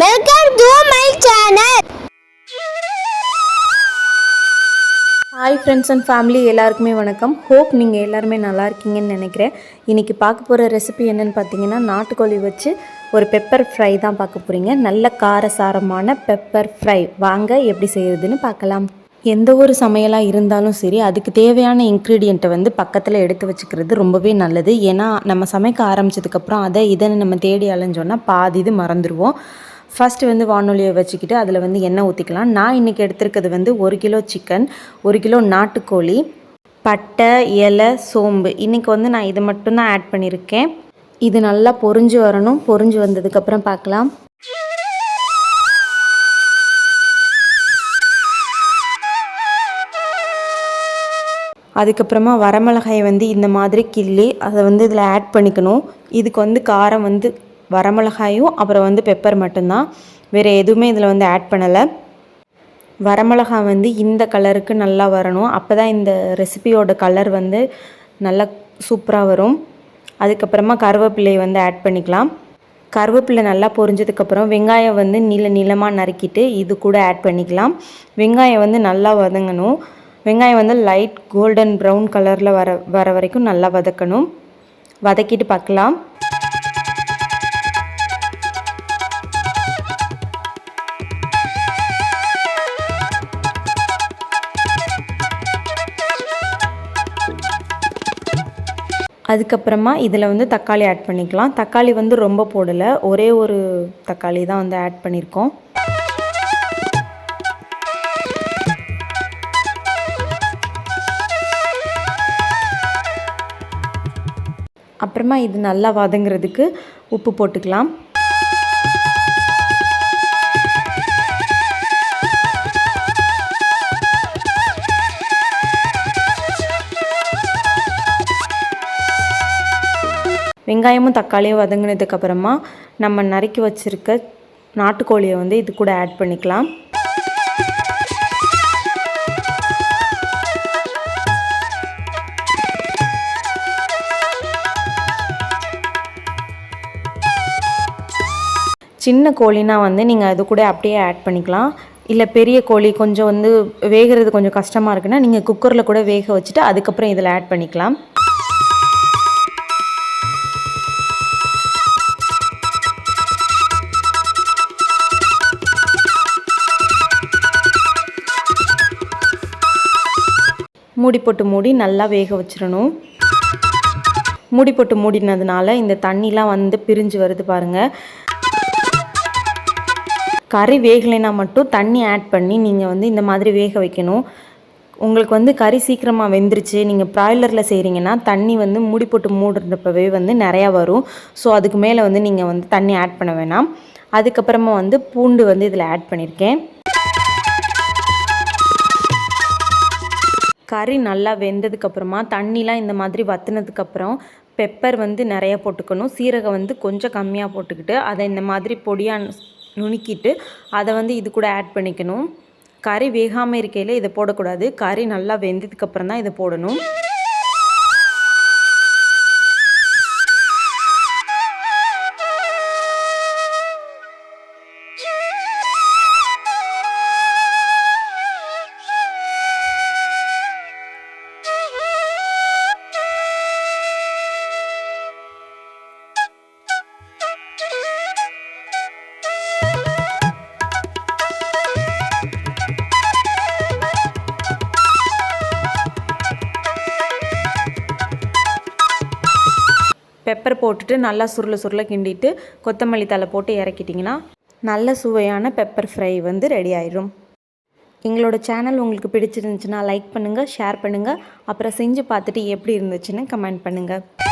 Welcome to my channel hi friends and family எல்லாருக்குமே வணக்கம். Hope நீங்கள் எல்லாருமே நல்லா இருக்கீங்கன்னு நினைக்கிறேன். இன்றைக்கி பார்க்க போகிற ரெசிபி என்னென்னு பார்த்தீங்கன்னா நாட்டுக்கோழி வச்சு ஒரு பெப்பர் ஃப்ரை தான் பார்க்க போகிறீங்க நல்ல காரசாரமான பெப்பர் ஃப்ரை வாங்க எப்படி செய்கிறதுன்னு பார்க்கலாம். எந்த ஒரு சமையலாக இருந்தாலும் சரி அதுக்கு தேவையான இன்க்ரீடியண்ட்டை வந்து பக்கத்தில் எடுத்து வச்சுக்கிறது ரொம்பவே நல்லது. ஏன்னா நம்ம சமைக்க ஆரம்பிச்சதுக்கப்புறம் அதை இதை நம்ம தேடி அலைஞ்சோன்னா பாதி இது மறந்துடுவோம் ஃபஸ்ட்டு வந்து வானொலியை வச்சுக்கிட்டு அதில் வந்து எண்ணெய் ஊற்றிக்கலாம் நான் இன்றைக்கி எடுத்திருக்கிறது வந்து ஒரு கிலோ சிக்கன் ஒரு கிலோ நாட்டுக்கோழி பட்டை இலை சோம்பு. இன்றைக்கி வந்து நான் இது மட்டும்தான் ஆட் பண்ணியிருக்கேன். இது நல்லா பொரிஞ்சு வரணும். பொரிஞ்சு வந்ததுக்கப்புறம் பார்க்கலாம். அதுக்கப்புறமா வரமிளகாயை வந்து இந்த மாதிரி கிள்ளி அதை வந்து இதில் ஆட் பண்ணிக்கணும். இதுக்கு வந்து காரம் வந்து வரமிளகாயும் அப்புறம் வந்து பெப்பர் மட்டும்தான். வேறு எதுவுமே இதில் வந்து ஆட் பண்ணலை. வரமிளகாய் வந்து இந்த கலருக்கு நல்லா வரணும். அப்போ தான் இந்த ரெசிபியோட கலர் வந்து நல்லா சூப்பராக வரும். அதுக்கப்புறமா கருவேப்பிலை வந்து ஆட் பண்ணிக்கலாம். கருவேப்பிலை நல்லா பொரிஞ்சதுக்கப்புறம் வெங்காயம் வந்து நீள நீளமாக நறுக்கிட்டு இது கூட ஆட் பண்ணிக்கலாம். வெங்காயம் வந்து நல்லா வதங்கணும். வெங்காயம் வந்து லைட் கோல்டன் ப்ரௌன் கலரில் வர வர வரைக்கும் நல்லா வதக்கணும். வதக்கிட்டு பார்க்கலாம். அதுக்கப்புறமா இதில் வந்து தக்காளி ஆட் பண்ணிக்கலாம். தக்காளி வந்து ரொம்ப போடலை. ஒரே ஒரு தக்காளி தான் வந்து ஆட் பண்ணியிருக்கோம். அப்புறமா இது நல்லா வதங்குறதுக்கு உப்பு போட்டுக்கலாம். வெங்காயமும் தக்காளியும் வதங்கினதுக்கு அப்புறமா நம்ம நறுக்கி வச்சுருக்க நாட்டுக்கோழியை வந்து இது கூட ஆட் பண்ணிக்கலாம். சின்ன கோழினா வந்து நீங்கள் அது கூட அப்படியே ஆட் பண்ணிக்கலாம். இல்லை பெரிய கோழி கொஞ்சம் வந்து வேகிறது கொஞ்சம் கஷ்டமாக இருக்குன்னா நீங்கள் குக்கரில் கூட வேக வச்சுட்டு அதுக்கப்புறம் இதில் ஆட் பண்ணிக்கலாம். மூடி போட்டு மூடி நல்லா வேக வச்சிடணும் மூடி போட்டு மூடினதுனால இந்த தண்ணிலாம் வந்து பிரிஞ்சு வருது பாருங்கள் கறி வேகலைன்னா மட்டும் தண்ணி ஆட் பண்ணி நீங்கள் வந்து இந்த மாதிரி வேக வைக்கணும். உங்களுக்கு வந்து கறி சீக்கிரமாக வெந்துருச்சு நீங்கள் ப்ராய்லரில் செய்கிறீங்கன்னா தண்ணி வந்து மூடி போட்டு மூடுறப்பவே வந்து நிறையா வரும். ஸோ அதுக்கு மேலே வந்து நீங்கள் வந்து தண்ணி ஆட் பண்ண வேணாம். அதுக்கப்புறமா வந்து பூண்டு வந்து இதில் ஆட் பண்ணியிருக்கேன் கறி நல்லா வெந்ததுக்கப்புறமா தண்ணிலாம் இந்த மாதிரி வத்தினதுக்கப்புறம் பெப்பர் வந்து நிறைய போட்டுக்கணும். சீரகம் வந்து கொஞ்சம் கம்மியாக போட்டுக்கிட்டு அதை இந்த மாதிரி பொடியாக நுணுக்கிட்டு அதை வந்து இது கூட ஆட் பண்ணிக்கணும். கறி வேகாமல் இருக்கையில் இதை போடக்கூடாது. கறி நல்லா வெந்ததுக்கப்புறம் தான் இதை போடணும். பெப்பர் போட்டுட்டு நல்லா சுருள சுருள கிண்டிட்டு கொத்தமல்லி தலை போட்டு இறக்கிட்டிங்கன்னா நல்ல சுவையான பெப்பர் ஃப்ரை வந்து ரெடி ஆயிடும் எங்களோட சேனல் உங்களுக்கு பிடிச்சிருந்துச்சுன்னா லைக் பண்ணுங்கள் ஷேர் பண்ணுங்கள் அப்புறம் செஞ்சு பார்த்துட்டு எப்படி இருந்துச்சுன்னு கமெண்ட் பண்ணுங்கள்